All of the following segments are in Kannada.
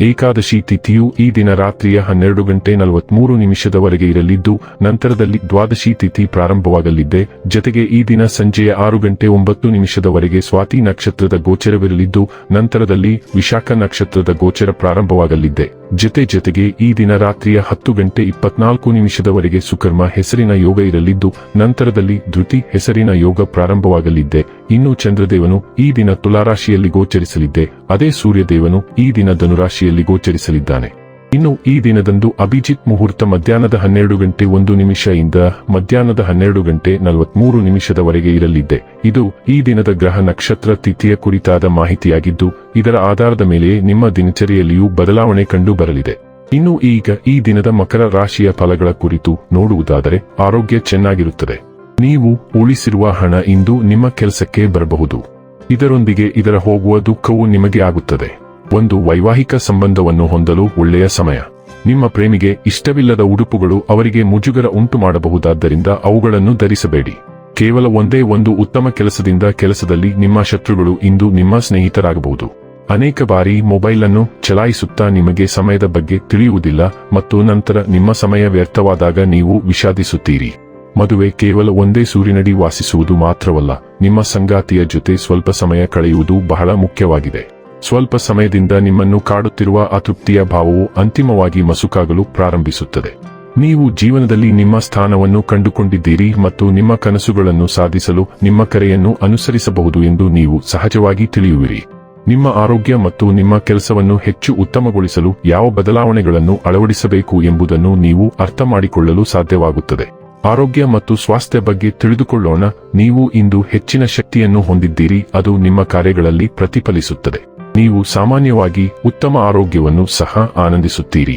ಏಕಾದಶಿ ತಿಥಿಯು ಈ ದಿನ ರಾತ್ರಿಯ ಹನ್ನೆರಡು ಗಂಟೆ ನಲವತ್ಮೂರು ನಿಮಿಷದವರೆಗೆ ಇರಲಿದ್ದು, ನಂತರದಲ್ಲಿ ದ್ವಾದಶಿ ತಿಥಿ ಪ್ರಾರಂಭವಾಗಲಿದ್ದೆ. ಜತೆಗೆ ಈ ದಿನ ಸಂಜೆಯ ಆರು ಗಂಟೆ ಒಂಬತ್ತು ನಿಮಿಷದವರೆಗೆ ಸ್ವಾತಿ ನಕ್ಷತ್ರದ ಗೋಚರವಿರಲಿದ್ದು, ನಂತರದಲ್ಲಿ ವಿಶಾಖ ನಕ್ಷತ್ರದ ಗೋಚರ ಪ್ರಾರಂಭವಾಗಲಿದ್ದೆ. ಜತೆ ಜತೆಗೆ ಈ ದಿನ ರಾತ್ರಿಯ ಹತ್ತು ಗಂಟೆ ಇಪ್ಪತ್ನಾಲ್ಕು ನಿಮಿಷದವರೆಗೆ ಸುಕರ್ಮ ಹೆಸರಿನ ಯೋಗ ಇರಲಿದ್ದು, ನಂತರದಲ್ಲಿ ಧೃತಿ ಹೆಸರಿನ ಯೋಗ ಪ್ರಾರಂಭವಾಗಲಿದ್ದೆ. ಇನ್ನು ಚಂದ್ರದೇವನು ಈ ದಿನ ತುಲಾರಾಶಿಯಲ್ಲಿ ಗೋಚರಿಸಲಿದ್ದೆ. ಅದೇ ಸೂರ್ಯದೇವನು ಈ ದಿನ ಧನುರಾಶಿಯಲ್ಲಿ ಗೋಚರಿಸಲಿದ್ದಾನೆ. ಇನ್ನು ಈ ದಿನದಂದು ಅಭಿಜಿತ್ ಮುಹೂರ್ತ ಮಧ್ಯಾಹ್ನದ ಹನ್ನೆರಡು ಗಂಟೆ ಒಂದು ನಿಮಿಷ ಇಂದ ಮಧ್ಯಾಹ್ನದ ಹನ್ನೆರಡು ಗಂಟೆ ನಲವತ್ಮೂರು ನಿಮಿಷದವರೆಗೆ ಇರಲಿದೆ. ಇದು ಈ ದಿನದ ಗ್ರಹ ನಕ್ಷತ್ರ ತಿಥಿಯ ಕುರಿತಾದ ಮಾಹಿತಿಯಾಗಿದ್ದು, ಇದರ ಆಧಾರದ ಮೇಲೆ ನಿಮ್ಮ ದಿನಚರಿಯಲ್ಲಿಯೂ ಬದಲಾವಣೆ ಕಂಡು ಬರಲಿದೆ. ಇನ್ನು ಈಗ ಈ ದಿನದ ಮಕರ ರಾಶಿಯ ಫಲಗಳ ಕುರಿತು ನೋಡುವುದಾದರೆ, ಆರೋಗ್ಯ ಚೆನ್ನಾಗಿರುತ್ತದೆ. ನೀವು ಉಳಿಸಿರುವ ಹಣ ಇಂದು ನಿಮ್ಮ ಕೆಲಸಕ್ಕೆ ಬರಬಹುದು. ಇದರೊಂದಿಗೆ ಇದರ ಹೋಗುವ ದುಃಖವು ನಿಮಗೆ ಆಗುತ್ತದೆ. ಒಂದು ವೈವಾಹಿಕ ಸಂಬಂಧವನ್ನು ಹೊಂದಲು ಒಳ್ಳೆಯ ಸಮಯ. ನಿಮ್ಮ ಪ್ರೇಮಿಗೆ ಇಷ್ಟವಿಲ್ಲದ ಉಡುಪುಗಳು ಅವರಿಗೆ ಮುಜುಗರ ಉಂಟು ಮಾಡಬಹುದಾದ್ದರಿಂದ ಅವುಗಳನ್ನು ಧರಿಸಬೇಡಿ. ಕೇವಲ ಒಂದೇ ಒಂದು ಉತ್ತಮ ಕೆಲಸದಿಂದ ಕೆಲಸದಲ್ಲಿ ನಿಮ್ಮ ಶತ್ರುಗಳು ಇಂದು ನಿಮ್ಮ ಸ್ನೇಹಿತರಾಗಬಹುದು. ಅನೇಕ ಬಾರಿ ಮೊಬೈಲ್ ಅನ್ನು ಚಲಾಯಿಸುತ್ತಾ ನಿಮಗೆ ಸಮಯದ ಬಗ್ಗೆ ತಿಳಿಯುವುದಿಲ್ಲ ಮತ್ತು ನಂತರ ನಿಮ್ಮ ಸಮಯ ವ್ಯರ್ಥವಾದಾಗ ನೀವು ವಿಷಾದಿಸುತ್ತೀರಿ. ಮದುವೆ ಕೇವಲ ಒಂದೇ ಸೂರಿನಡಿ ವಾಸಿಸುವುದು ಮಾತ್ರವಲ್ಲ, ನಿಮ್ಮ ಸಂಗಾತಿಯ ಜೊತೆ ಸ್ವಲ್ಪ ಸಮಯ ಕಳೆಯುವುದು ಬಹಳ ಮುಖ್ಯವಾಗಿದೆ. ಸ್ವಲ್ಪ ಸಮಯದಿಂದ ನಿಮ್ಮನ್ನು ಕಾಡುತ್ತಿರುವ ಅತೃಪ್ತಿಯ ಭಾವವು ಅಂತಿಮವಾಗಿ ಮಸುಕಾಗಲು ಪ್ರಾರಂಭಿಸುತ್ತದೆ. ನೀವು ಜೀವನದಲ್ಲಿ ನಿಮ್ಮ ಸ್ಥಾನವನ್ನು ಕಂಡುಕೊಂಡಿದ್ದೀರಿ ಮತ್ತು ನಿಮ್ಮ ಕನಸುಗಳನ್ನು ಸಾಧಿಸಲು ನಿಮ್ಮ ಕರೆಯನ್ನು ಅನುಸರಿಸಬಹುದು ಎಂದು ನೀವು ಸಹಜವಾಗಿ ತಿಳಿಯುವಿರಿ. ನಿಮ್ಮ ಆರೋಗ್ಯ ಮತ್ತು ನಿಮ್ಮ ಕೆಲಸವನ್ನು ಹೆಚ್ಚು ಉತ್ತಮಗೊಳಿಸಲು ಯಾವ ಬದಲಾವಣೆಗಳನ್ನು ಅಳವಡಿಸಬೇಕು ಎಂಬುದನ್ನು ನೀವು ಅರ್ಥ ಮಾಡಿಕೊಳ್ಳಲು ಸಾಧ್ಯವಾಗುತ್ತದೆ. ಆರೋಗ್ಯ ಮತ್ತು ಸ್ವಾಸ್ಥ್ಯ ಬಗ್ಗೆ ತಿಳಿದುಕೊಳ್ಳೋಣ. ನೀವು ಇಂದು ಹೆಚ್ಚಿನ ಶಕ್ತಿಯನ್ನು ಹೊಂದಿದ್ದೀರಿ, ಅದು ನಿಮ್ಮ ಕಾರ್ಯಗಳಲ್ಲಿ ಪ್ರತಿಫಲಿಸುತ್ತದೆ. ನೀವು ಸಾಮಾನ್ಯವಾಗಿ ಉತ್ತಮ ಆರೋಗ್ಯವನ್ನು ಸಹ ಆನಂದಿಸುತ್ತೀರಿ.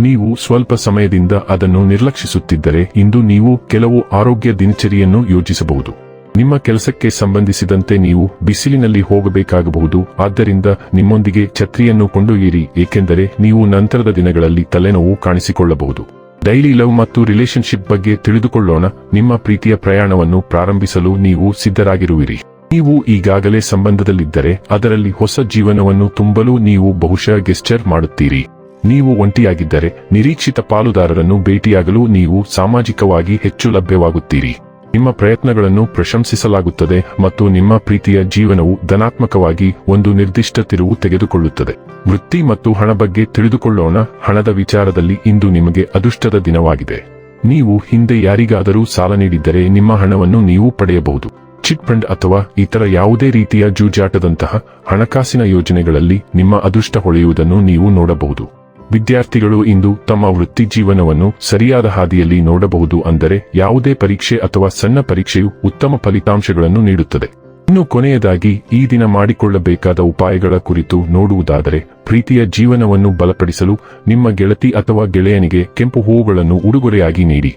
ನೀವು ಸ್ವಲ್ಪ ಸಮಯದಿಂದ ಅದನ್ನು ನಿರ್ಲಕ್ಷಿಸುತ್ತಿದ್ದರೆ ಇಂದು ನೀವು ಕೆಲವು ಆರೋಗ್ಯ ದಿನಚರಿಯನ್ನು ಯೋಜಿಸಬಹುದು. ನಿಮ್ಮ ಕೆಲಸಕ್ಕೆ ಸಂಬಂಧಿಸಿದಂತೆ ನೀವು ಬಿಸಿಲಿನಲ್ಲಿ ಹೋಗಬೇಕಾಗಬಹುದು, ಆದ್ದರಿಂದ ನಿಮ್ಮೊಂದಿಗೆ ಛತ್ರಿಯನ್ನು ಕೊಂಡೊಯ್ಯಿರಿ, ಏಕೆಂದರೆ ನೀವು ನಂತರದ ದಿನಗಳಲ್ಲಿ ತಲೆನೋವು ಕಾಣಿಸಿಕೊಳ್ಳಬಹುದು. ಡೈಲಿ ಲವ್ ಮತ್ತು ರಿಲೇಶನ್ಶಿಪ್ ಬಗ್ಗೆ ತಿಳಿದುಕೊಳ್ಳೋಣ, ನಿಮ್ಮ ಪ್ರೀತಿಯ ಪ್ರಯಾಣವನ್ನು ಪ್ರಾರಂಭಿಸಲು ನೀವು ಸಿದ್ಧರಾಗಿರುವಿರಿ. ನೀವು ಈಗಾಗಲೇ ಸಂಬಂಧದಲ್ಲಿದ್ದರೆ ಅದರಲ್ಲಿ ಹೊಸ ಜೀವನವನ್ನು ತುಂಬಲು ನೀವು ಬಹುಶಃ ಗೆಸ್ಚರ್ ಮಾಡುತ್ತೀರಿ. ನೀವು ಒಂಟಿಯಾಗಿದ್ದರೆ ನಿರೀಕ್ಷಿತ ಪಾಲುದಾರರನ್ನು ಭೇಟಿಯಾಗಲು ನೀವು ಸಾಮಾಜಿಕವಾಗಿ ಹೆಚ್ಚು ಲಭ್ಯವಾಗುತ್ತೀರಿ. ನಿಮ್ಮ ಪ್ರಯತ್ನಗಳನ್ನು ಪ್ರಶಂಸಿಸಲಾಗುತ್ತದೆ ಮತ್ತು ನಿಮ್ಮ ಪ್ರೀತಿಯ ಜೀವನವು ಧನಾತ್ಮಕವಾಗಿ ಒಂದು ನಿರ್ದಿಷ್ಟ ತಿರುವು ತೆಗೆದುಕೊಳ್ಳುತ್ತದೆ. ವೃತ್ತಿ ಮತ್ತು ಹಣ ಬಗ್ಗೆ ತಿಳಿದುಕೊಳ್ಳೋಣ. ಹಣದ ವಿಚಾರದಲ್ಲಿ ಇಂದು ನಿಮಗೆ ಅದೃಷ್ಟದ ದಿನವಾಗಿದೆ. ನೀವು ಹಿಂದೆ ಯಾರಿಗಾದರೂ ಸಾಲ ನೀಡಿದ್ದರೆ ನಿಮ್ಮ ಹಣವನ್ನು ನೀವು ಪಡೆಯಬಹುದು. ಚಿಟ್ ಫಂಡ್ ಅಥವಾ ಇತರ ಯಾವುದೇ ರೀತಿಯ ಜೂಜಾಟದಂತಹ ಹಣಕಾಸಿನ ಯೋಜನೆಗಳಲ್ಲಿ ನಿಮ್ಮ ಅದೃಷ್ಟ ಹೊಳೆಯುವುದನ್ನು ನೀವು ನೋಡಬಹುದು. ವಿದ್ಯಾರ್ಥಿಗಳು ಇಂದು ತಮ್ಮ ವೃತ್ತಿ ಜೀವನವನ್ನು ಸರಿಯಾದ ಹಾದಿಯಲ್ಲಿ ನೋಡಬಹುದು ಅಂದರೆ ಯಾವುದೇ ಪರೀಕ್ಷೆ ಅಥವಾ ಸಣ್ಣ ಪರೀಕ್ಷೆಯು ಉತ್ತಮ ಫಲಿತಾಂಶಗಳನ್ನು ನೀಡುತ್ತದೆ. ಇನ್ನು ಕೊನೆಯದಾಗಿ, ಈ ದಿನ ಮಾಡಿಕೊಳ್ಳಬೇಕಾದ ಉಪಾಯಗಳ ಕುರಿತು ನೋಡುವುದಾದರೆ, ಪ್ರೀತಿಯ ಜೀವನವನ್ನು ಬಲಪಡಿಸಲು ನಿಮ್ಮ ಗೆಳತಿ ಅಥವಾ ಗೆಳೆಯನಿಗೆ ಕೆಂಪು ಹೂವುಗಳನ್ನು ಉಡುಗೊರೆಯಾಗಿ ನೀಡಿ.